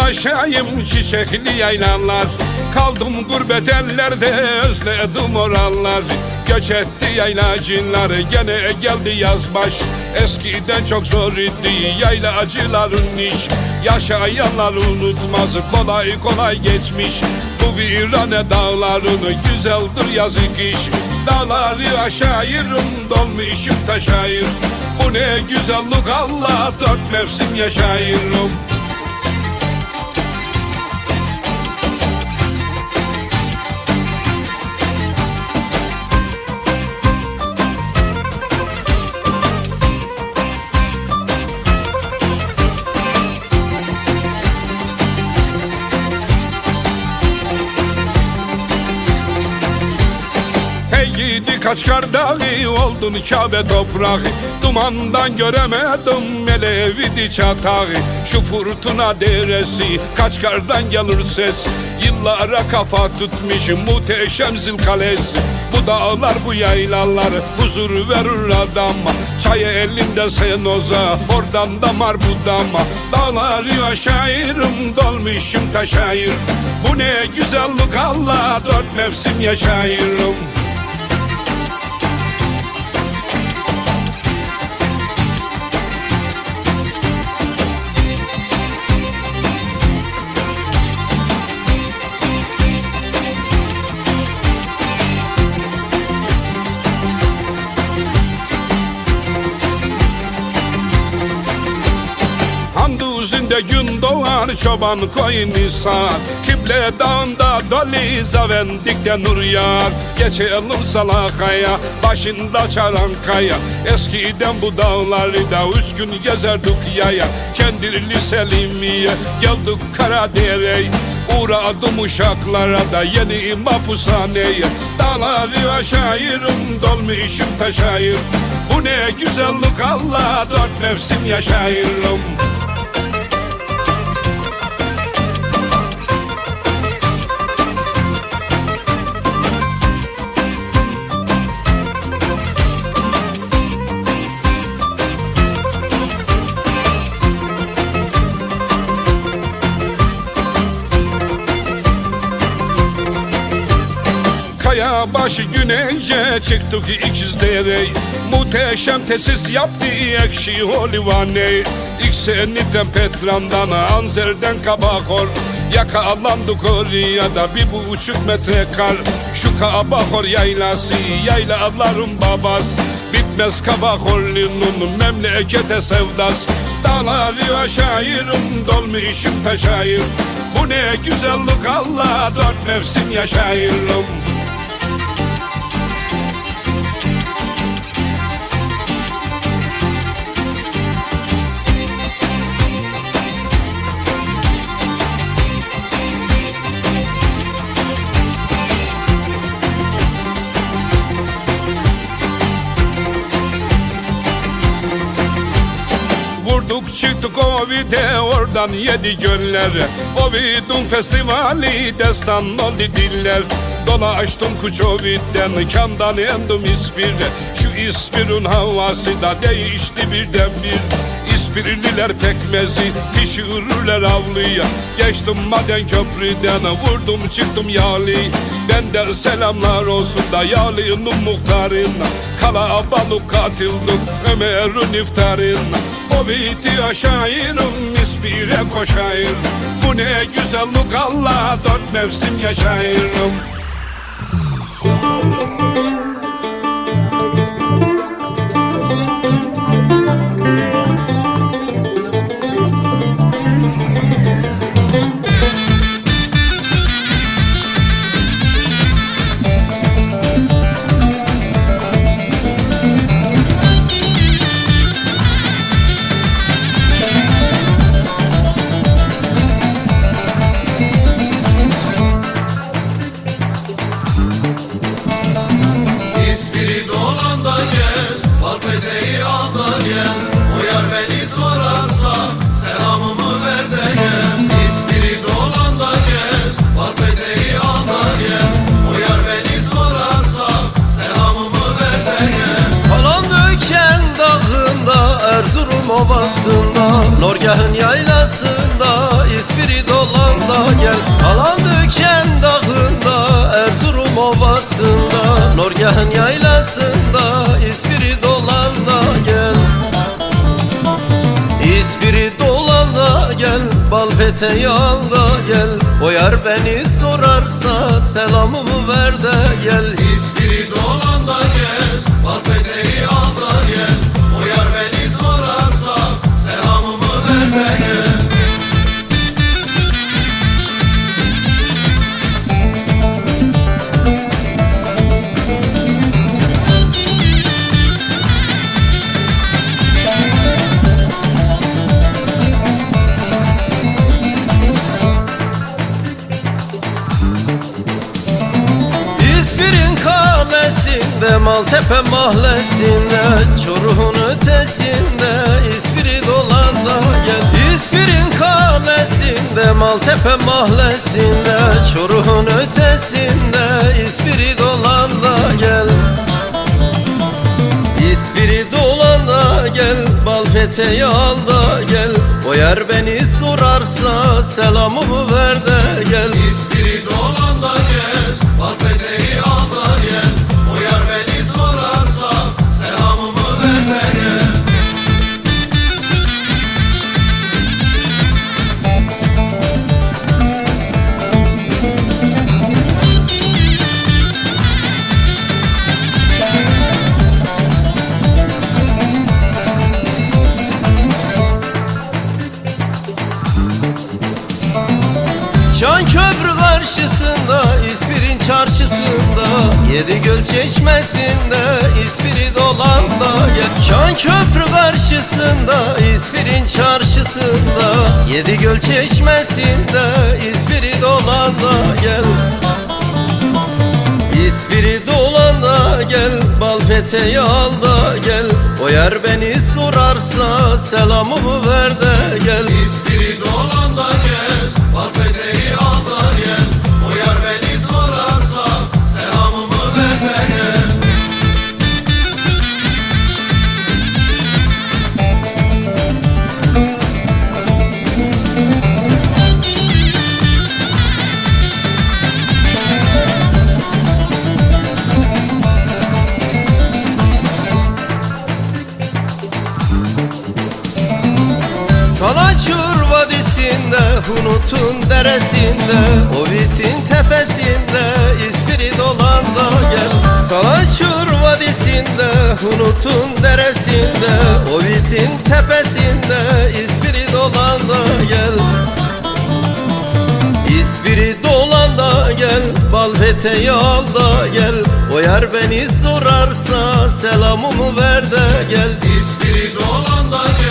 dolaşayım çiçekli yaylalar. Kaldım gurbet ellerde özledim oralar. Göç etti yaylacılar gene geldi yazbaş Eskiden çok zor idi yaylacıların iş. Yaşayanlar unutmaz kolay kolay geçmiş. Bu virane dağlarını güzeldir yazık iş. Dağları aşağıyırım dolmuşum taşayır? Bu ne güzellik Allah dört mevsim yaşayırım gidi kaç dağı oldun Kabe toprağı? Dumandan göremedim melevidi çatağı. Şu fırtına deresi kaç kardan gelir ses? Yıllara kafa tutmuş muhteşem zilkalesi Bu dağlar bu yaylalar huzur verir adama. Çayı elinde sen oza oradan damar bu dama Dağları aşağırım dolmuşum taşayır Bu ne güzellik Allah dört mevsim yaşayırım Üzünde gün doğar çoban koyun saat Kible dağında doli zavendikte nur yağar Geçelim salakaya başında çaran kaya Eskiden bu dağları da üç gün gezerdik yaya. Kendirli Selimiye geldik Karadere'ye. Uğradım uşaklara da yeni mapushaneye Dağları aşağırım dolmuşum taşayır Bu ne güzellik Allah dört mevsim yaşayırım Kaya başı güneyce çıktık ikizlere Muhteşem tesis yaptı ekşi holivane. İlk senitten Petran'dan Anzer'den Kabakor Yakalandık oraya da bir buçuk metre kar Şu Kabakor yaylası yaylaların babası Bitmez Kabakorlu'nun memlekete sevdas. Dağları aşağırım dolmuşum taşayır. Bu ne güzellik Allah dört mevsim yaşayırım Çıktık Ovid'e oradan yedi göller. Ovid'un festivali destan oldu diller. Dolaştım Kuçovid'den kandan endim İspir'e Şu İspir'in havası da değişti birden bir İspirliler pekmezi pişirirler avlıya Geçtim maden köprüden vurdum çıktım yağlı Benden selamlar olsun da yağlının muhtarına Kalabalık katıldık Ömer'in iftarına O biti aşağırım İspir'e koşayım Bu ne güzellik Allah dört mevsim yaşayırım ovasında Norgah'ın yaylasında İspiri gel. Alandıken dağında Erzurum ovasında. Norgah'ın yaylasında İspiri dolanda gel. İspiri dolanda gel Bal peteği gel. O yar beni sorarsa Selamımı ver de gel. İspiri dolan da gel Bak peteği kalesinde Maltepe mahallesinde Çoruh'un ötesinde İspiri dolanda gel. İzmir'in kalesinde Maltepe mahallesinde Çoruh'un ötesinde İspiri dolanda gel. İspiri dolanda gel Bal peteği al da gel. O beni sorarsa Selamımı ver de gel. İspiri dolan da gel Bak peteği çarşısında Yedi göl çeşmesinde İspiri dolanda Can köprü karşısında İspir'in çarşısında Yedi göl çeşmesinde İspiri dolanda gel. İspiri dolanda gel Bal peteği al da gel. O yer beni sorarsa Selamımı ver de gel. İspiri dolan da gel Bak peteği al da Hunut'un deresinde Ovid'in tepesinde, İspiri dolanda gel. Salacur vadisinde, Hunut'un deresinde Ovid'in tepesinde, İspiri dolanda gel. İspiri dolanda gel Bal peteği al da gel. O yer beni sorarsa Selamımı ver de gel. İspiri dolan da gel